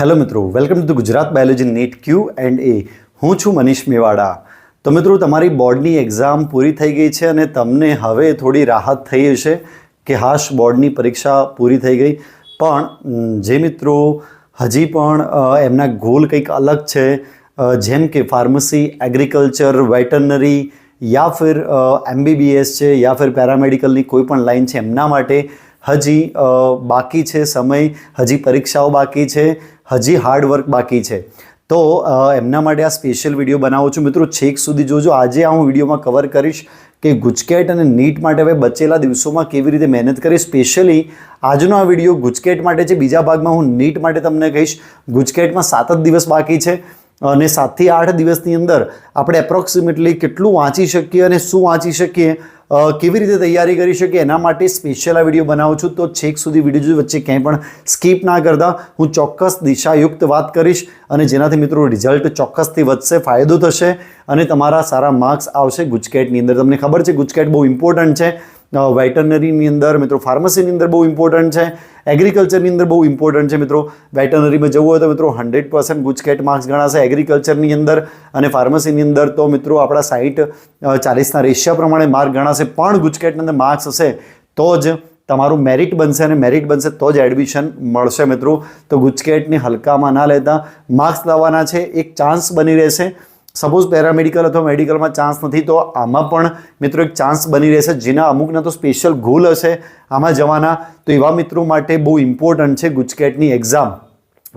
Hello મિત્રો, welcome to Gujarat biology NET Q and A. હું છું મનીષ મેવાડા. તો મિત્રો, તમારી બોર્ડની એક્ઝામ પૂરી થઈ ગઈ છે અને તમને હવે થોડી રાહત થઈ હશે કે હાશ, બોર્ડની પરીક્ષા પૂરી થઈ ગઈ. પણ જે મિત્રો હજી પણ એમના ગોલ કંઈક અલગ છે જેમ કે ફાર્મસી એગ્રીકલ્ચર વેટરનરી યા ફિર એમબીબીએસ છે, યા ફિર પેરામેડિકલની કોઈ પણ લાઈન છે એમના માટે હજી બાકી છે સમય, હજી પરીક્ષાઓ બાકી છે, હજી હાર્ડવર્ક બાકી છે. તો એમના માટે આ સ્પેશિયલ વીડિયો બનાવું છું. મિત્રો, છેક સુધી જોજો. આજે હું વિડીયોમાં કવર કરીશ કે ગુજકેટ અને નીટ માટે હવે બચેલા દિવસોમાં કેવી રીતે મહેનત કરી સ્પેશિયલી આજનો આ વીડિયો ગુજકેટ માટે છે. બીજા ભાગમાં હું નીટ માટે તમને કહીશ. ગુજકેટમાં સાત જ દિવસ બાકી છે. અને સાતથી આઠ દિવસની અંદર આપણે એપ્રોક્સિમેટલી કેટલું વાંચી શકીએ અને શું વાંચી શકીએ કેવી રીતે તૈયારી કરી શકીએ, એના માટે સ્પેશિયલ આ વીડિયો બનાવું છું. તો છેક સુધી વીડિયો વચ્ચે ક્યાંય પણ સ્કીપ ના કરતા. હું ચોક્કસ દિશાયુક્ત વાત કરીશ અને જેનાથી મિત્રો રિઝલ્ટ ચોક્કસથી વધશે, ફાયદો થશે અને તમારા સારા માર્ક્સ આવશે. ગુજકેટની અંદર તમને ખબર છે, ગુજકેટ બહુ ઇમ્પોર્ટન્ટ છે. વેટરનરીની અંદર મિત્રો ફાર્મસીની અંદર બહુ ઇમ્પોર્ટન્ટ છે. એગ્રીકલ્ચરની અંદર બહુ ઇમ્પોર્ટન્ટ છે મિત્રો. વેટનરીમાં જવું હોય તો મિત્રો હંડ્રેડ પર્સન્ટ ગુજકેટ માર્ક્સ ગણાશે. એગ્રીકલ્ચરની અંદર અને ફાર્મસીની અંદર તો મિત્રો આપણા સાહીઠ ચાલીસના રેશિયા પ્રમાણે માર્ક ગણાશે. પણ ગુજકેટની અંદર માર્ક્સ હશે તો જ તમારું મેરિટ બનશે અને મેરિટ બનશે તો જ એડમિશન મળશે મિત્રો. તો ગુજકેટને હલકામાં ના લેતા માર્ક્સ લાવવાના છે. એક ચાન્સ બની રહેશે. સપોઝ પેરામેડિકલ અથવા મેડિકલમાં ચાન્સ નથી, તો આમાં પણ મિત્રો એક ચાન્સ બની રહેશે. જેના અમુકના તો સ્પેશિયલ ગોલ હશે આમાં જવાના. તો એવા મિત્રો માટે બહુ ઇમ્પોર્ટન્ટ છે ગુજકેટની એક્ઝામ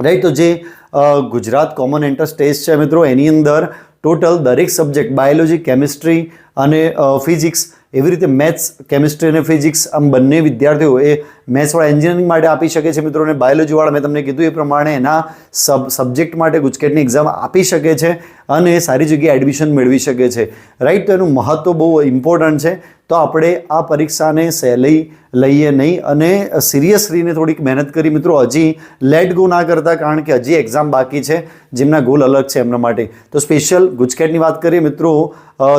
રાઈટ તો જે ગુજરાત કોમન એન્ટ્રન્સ ટેસ્ટ છે મિત્રો, એની અંદર ટોટલ દરેક સબ્જેક્ટ બાયોલોજી કેમિસ્ટ્રી અને ફિઝિક્સ એવી રીતે મેથ્સ કેમિસ્ટ્રી અને ફિઝિક્સ આમ બંને વિદ્યાર્થીઓ એ મેથ્સવાળા એન્જિનિયરિંગ માટે આપી શકે છે મિત્રોને બાયોલોજીવાળા મેં તમને કીધું એ પ્રમાણે એના સબ સબ્જેક્ટ માટે ગુજકેટની એક્ઝામ આપી શકે છે અને સારી જગ્યાએ એડમિશન મેળવી શકે છે. રાઈટ તો એનું મહત્ત્વ બહુ ઇમ્પોર્ટન્ટ છે. તો આપણે આ પરીક્ષાને સહેલી લઈએ નહીં અને સિરિયસ રહીને થોડીક મહેનત કરી મિત્રો. હજી લેટ ગો ના કરતા કારણ કે હજી એક્ઝામ બાકી છે, જેમના ગોલ અલગ છે એમના માટે. તો સ્પેશિયલ ગુજકેટની વાત કરીએ મિત્રો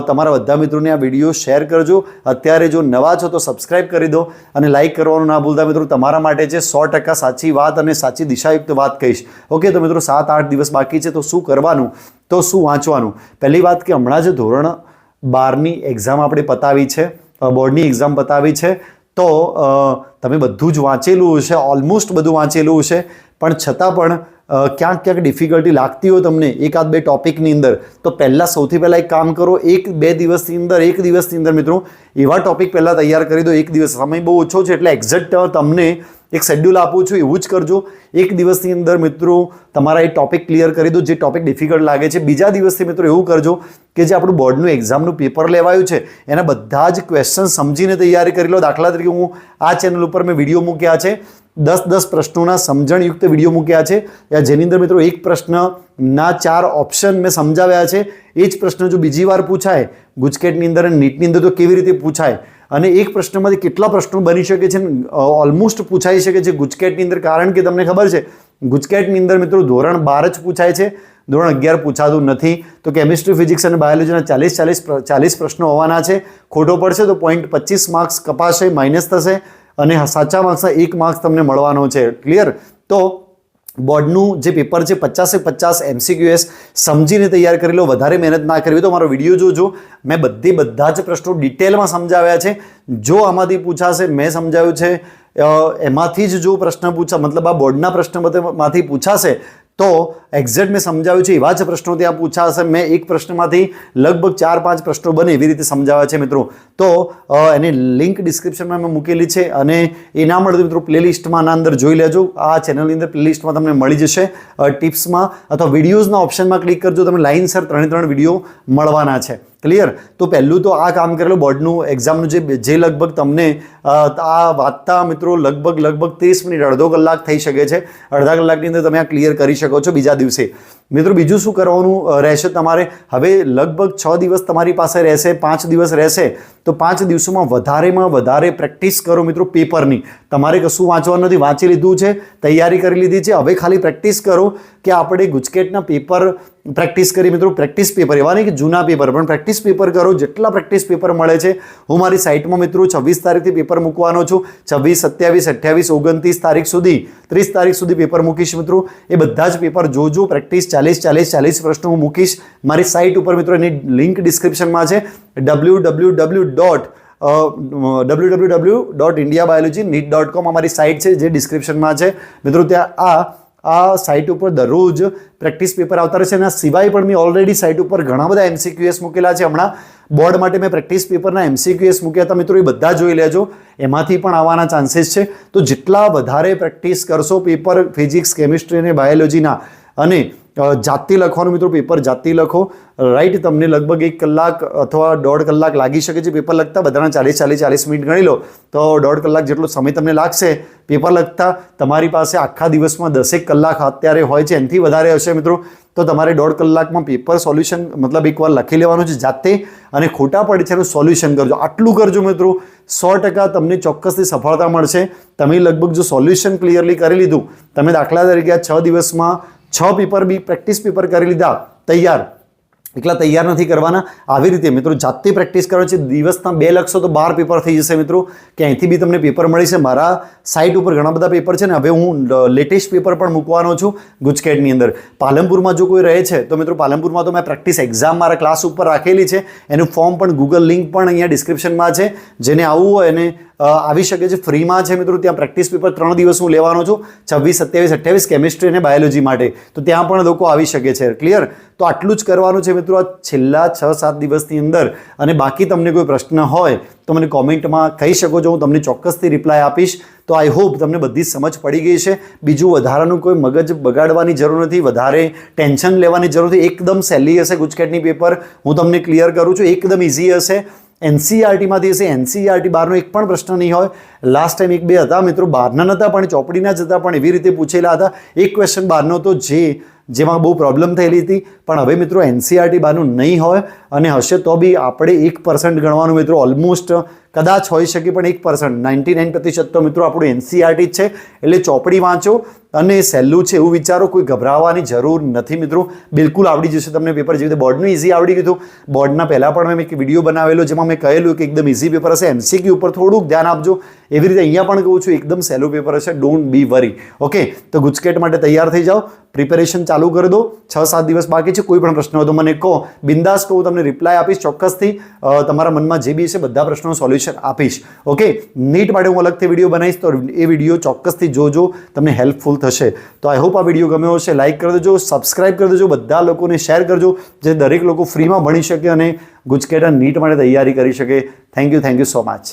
તમારા બધા મિત્રોને આ વીડિયો શેર કરજો. અત્યારે જો નવા છો તો સબસ્ક્રાઈબ કરી દો અને લાઇક કરવાનું ના ભૂલતા મિત્રો તમારા માટે છે સો ટકા સાચી વાત અને સાચી દિશાયુક્ત વાત કહીશ. ઓકે, તો મિત્રો સાત આઠ દિવસ બાકી છે, તો શું કરવાનું? તો શું વાંચવાનું? પહેલી વાત કે હમણાં જે ધોરણ બારની એક્ઝામ આપણે પતાવી છે બોર્ડની એક્ઝામ પતાવી છે. તો તમે બધું જ વાંચેલું હશે ઓલમોસ્ટ બધું વાંચેલું હશે. પણ છતાં પણ ક્યાંક ક્યાંક ડિફિકલ્ટી લાગતી હોય તમને એકાદ બે ટોપિકની અંદર, તો પહેલાં સૌથી પહેલાં એક કામ કરો, એક બે દિવસની અંદર, એક દિવસની અંદર મિત્રો, એવા ટોપિક પહેલાં તૈયાર કરી દો, એક દિવસ સમય બહુ ઓછો છે એટલે એક્ઝેક્ટ તમને એક શેડ્યુલ આપું છું, એવું જ કરજો. એક દિવસની અંદર મિત્રો, તમારા એ ટોપિક ક્લિયર કરી દો, જે ટોપિક ડિફિકલ્ટ લાગે છે. બીજા દિવસથી મિત્રો એવું કરજો કે જે આપણું બોર્ડનું એક્ઝામનું પેપર લેવાયું છે, એના બધા જ ક્વેશ્ચન સમજીને તૈયારી કરી લો. દાખલા તરીકે હું આ ચેનલ ઉપર મેં વીડિયો મૂક્યા છે દસ દસ પ્રશ્નોના સમજણયુક્ત વીડિયો મૂક્યા છે. જેની અંદર મિત્રો એક પ્રશ્નના ચાર ઓપ્શન મેં સમજાવ્યા છે. એ જ પ્રશ્ન જો બીજી વાર પૂછાય, ગુજકેટની અંદર અને નીટની અંદર તો કેવી રીતે પૂછાય? અને એક પ્રશ્નમાંથી કેટલા પ્રશ્નો બની શકે છે? ઓલમોસ્ટ પૂછાઈ શકે છે ગુજકેટની અંદર. કારણ કે તમને ખબર છે, ગુજકેટની અંદર મિત્રો ધોરણ બાર જ પૂછાય છે. ધોરણ અગિયાર પૂછાતું નથી. તો કેમિસ્ટ્રી ફિઝિક્સ અને બાયોલોજીના ચાલીસ ચાલીસ ચાલીસ પ્રશ્નો હોવાના છે. ખોટો પડશે તો પોઈન્ટ પચીસ માર્ક્સ કપાશે માઇનસ થશે. અને સાચા માર્ક્સના એક માર્ક્સ તમને મળવાનો છે. ક્લિયર તો બોર્ડનું જે પેપર છે, પચાસે પચાસ એમસીક્યુએસ સમજીને તૈયાર કરી લો, વધારે મહેનત ના કરવી તો મારો વીડિયો જોજો. મેં બધી બધા જ પ્રશ્નો ડિટેલમાં સમજાવ્યા છે. જો આમાંથી પૂછાશે, મેં સમજાવ્યું છે. એમાંથી જ જો પ્રશ્ન પૂછા, મતલબ આ બોર્ડના પ્રશ્નમાંથી પૂછાશે તો એક્ઝેક્ટ મેં સમજાવ્યું છે એવા જ પ્રશ્નો ત્યાં પૂછાશે મેં એક પ્રશ્નમાંથી લગભગ ચાર પાંચ પ્રશ્નો બને એવી રીતે સમજાવ્યા છે મિત્રો. તો એની લિંક ડિસ્ક્રિપ્શનમાં મેં મૂકેલી છે અને એ ના મળતું મિત્રો પ્લેલિસ્ટમાં આના અંદર જોઈ લેજો. આ ચેનલની અંદર પ્લેલિસ્ટમાં તમને મળી જશે. ટિપ્સમાં અથવા વિડીયોઝના ઓપ્શનમાં ક્લિક કરજો. તમે લાઇનસર ત્રણે ત્રણ વીડિયો મળવાના છે. ક્લિયર તો પહેલું તો આ કામ કરેલું બોર્ડનું એક્ઝામનું જે જે લગભગ તમને આ વાંચતા મિત્રો લગભગ લગભગ ત્રીસ મિનિટ, અડધો કલાક થઈ શકે છે. અડધા કલાકની અંદર તમે આ ક્લિયર કરી શકો છો બીજા દિવસે. મિત્રો, બીજું શું કરવાનું રહેશે તમારે? હવે લગભગ છ દિવસ તમારી પાસે રહેશે, પાંચ દિવસ રહેશે. તો પાંચ દિવસોમાં વધારેમાં વધારે પ્રેક્ટિસ કરો મિત્રો, પેપરની. તમારે કશું વાંચવાનું નથી. વાંચી લીધું છે, તૈયારી કરી લીધી છે. હવે ખાલી પ્રેક્ટિસ કરો કે આપણે ગુજકેટના પેપર પ્રેક્ટિસ કરી, મિત્રો, પ્રેક્ટિસ પેપર. એવા નહીં કે જૂના પેપર, પણ પ્રેક્ટિસ પેપર કરો. જેટલા પ્રેક્ટિસ પેપર મળે છે, હું મારી સાઇટમાં, મિત્રો, છવ્વીસ તારીખથી પેપર મૂકવાનો છું. છવ્વીસ, સત્યાવીસ, અઠ્યાવીસ, ઓગણત્રીસ તારીખ સુધી, ત્રીસ તારીખ સુધી પેપર મૂકીશ, મિત્રો. એ બધા જ પેપર જોજો, પ્રેક્ટિસ ચાલીસ ચાલીસ ચાલીસ પ્રશ્નો હું મૂકીશ. મારી સાઇટ ઉપર મિત્રો એની લિંક ડિસ્ક્રિપ્શનમાં છે. W W W dot W W W dot India biology NEET dot com અમારી સાઇટ છે જે ડિસ્ક્રિપ્શનમાં છે. મિત્રો ત્યાં આ આ સાઇટ ઉપર દરરોજ પ્રેક્ટિસ પેપર આવતા રહેશે એના સિવાય પણ મેં ઓલરેડી સાઇટ ઉપર ઘણા બધા એમસીક્યુએસ મૂકેલા છે. હમણાં બોર્ડ માટે મેં પ્રેક્ટિસ પેપરના એમસીક્યુએસ મૂક્યા હતા. મિત્રો એ બધા જોઈ લેજો. એમાંથી પણ આવવાના ચાન્સીસ છે. તો જેટલા વધારે પ્રેક્ટિસ કરશો પેપર ફિઝિક્સ કેમિસ્ટ્રી અને બાયોલોજીના અને જાતે લખવાનું મિત્રો પેપર જાતે લખો. રાઈટ તમને લગભગ એક કલાક અથવા દોઢ કલાક લાગી શકે છે પેપર લખતા. બધાના ચાલીસ ચાલીસ ચાલીસ મિનિટ ગણી લો. તો દોઢ કલાક જેટલો સમય તમને લાગશે પેપર લખતા. તમારી પાસે આખા દિવસમાં દસેક કલાક અત્યારે હોય છે, એનાથી વધારે હશે મિત્રો. તો તમારે દોઢ કલાકમાં પેપર સોલ્યુશન મતલબ એકવાર લખી લેવાનું છે જાતે અને ખોટા પડે છે એનું સોલ્યુશન કરજો. આટલું કરજો મિત્રો. સો ટકા તમને ચોક્કસથી સફળતા મળશે. તમે લગભગ જો સોલ્યુશન ક્લિયરલી કરી લીધું, તમે દાખલા તરીકે આ છ દિવસમાં છ પેપર બી પ્રેક્ટિસ પેપર કરી લીધા, તૈયાર. એટલા તૈયાર નથી કરવાના. આવી રીતે મિત્રો જાતે પ્રેક્ટિસ કરો છે, દિવસના બે લખશો તો બાર પેપર થઈ જશે મિત્રો. કે અહીંથી બી તમને પેપર મળી છે, મારા સાઇટ ઉપર ઘણા બધા પેપર છે ને, હવે હું લેટેસ્ટ પેપર પણ મૂકવાનો છું ગુજકેટની અંદર. પાલનપુરમાં જો કોઈ રહે છે, તો મિત્રો પાલનપુરમાં તો મેં પ્રેક્ટિસ એક્ઝામ મારા ક્લાસ ઉપર રાખેલી છે. એનું ફોર્મ પણ ગૂગલ લિંક પણ અહીંયા ડિસ્ક્રિપ્શનમાં છે. જેને આવવું હોય એને આવી શકે છે. ફ્રીમાં છે મિત્રો, ત્યાં પ્રેક્ટિસ પેપર ત્રણ દિવસ હું લેવાનો છું. છવ્વીસ, સત્યાવીસ, અઠ્યાવીસ કેમિસ્ટ્રી અને બાયોલોજી માટે. તો ત્યાં પણ લોકો આવી શકે છે. ક્લિયર તો આટલું જ કરવાનું છે મિત્રો આ છેલ્લા છ, સાત દિવસની અંદર. અને બાકી તમને કોઈ પ્રશ્ન હોય, તો મને કોમેન્ટમાં કહી શકો છો. હું તમને ચોક્કસથી રિપ્લાય આપીશ. તો આઈ હોપ તમને બધી સમજ પડી ગઈ છે. બીજું, વધારાનું કોઈ મગજ બગાડવાની જરૂર નથી. વધારે ટેન્શન લેવાની જરૂર નથી. એકદમ સહેલી હશે ગુજકેટની પેપર. હું તમને ક્લિયર કરું છું. એકદમ ઇઝી હશે. એનસીઆરટીમાંથી હશે. એનસીઆરટી બહારનો એક પણ પ્રશ્ન નહીં હોય. લાસ્ટ ટાઈમ એક બે હતા. મિત્રો બહારના નહોતા પણ ચોપડીના જ હતા, પણ એવી રીતે પૂછેલા હતા. એક ક્વેશ્ચન બહારનો હતો જે, જેમાં બહુ પ્રોબ્લેમ થયેલી હતી. પણ હવે મિત્રો એનસીઆરટી બહારનું નહીં હોય અને હશે તો બી આપણે એક પર્સન્ટ ગણવાનું મિત્રો ઓલમોસ્ટ કદાચ હોઈ શકે, પણ એક પર્સન્ટ નાઇન્ટી નાઇન પ્રતિશત તો મિત્રો આપણું એનસીઆરટી જ છે. એટલે ચોપડી વાંચો. અને સહેલું છે એવું વિચારો, કોઈ ગભરાવાની જરૂર નથી મિત્રો. બિલકુલ આવડી જશે તમને પેપર જેવી રીતે બોર્ડનું ઇઝી આવડી ગયું બોર્ડના પહેલાં પણ મેં એક વીડિયો બનાવેલો જેમાં મેં કહેલું કે એકદમ ઇઝી પેપર હશે. એમસીક્યુ ઉપર થોડુંક ધ્યાન આપજો. એવી રીતે અહીંયા પણ કહું છું, એકદમ સહેલું પેપર હશે. ડોન્ટ બી વરી ઓકે તો ગુજકેટ માટે તૈયાર થઈ જાઓ. પ્રિપેરેશન ચાલુ કરી દો. છ, સાત દિવસ બાકી છે. કોઈ પણ પ્રશ્ન હોય તો મને કહો. બિંદાસ કહું, તમને રિપ્લાય આપીશ ચોક્કસથી. તમારા મનમાં જે બી છે બધા પ્રશ્નોનું સોલ્યુશન આપીશ. ઓકે નીટ માટે હું અલગથી વીડિયો બનાવીશ, તો એ વીડિયો ચોક્કસથી જોજો. તમને હેલ્પફુલ થશે. તો આઈ હોપ આ વીડિયો ગમ્યો હશે. લાઇક કરી દેજો સબસ્ક્રાઇબ કરી દેજો, બધા લોકોને શેર કરજો, જે દરેક લોકો ફ્રીમાં ભણી શકે અને ગુજકેટા નીટ માટે તૈયારી કરી શકે. Thank you thank you so much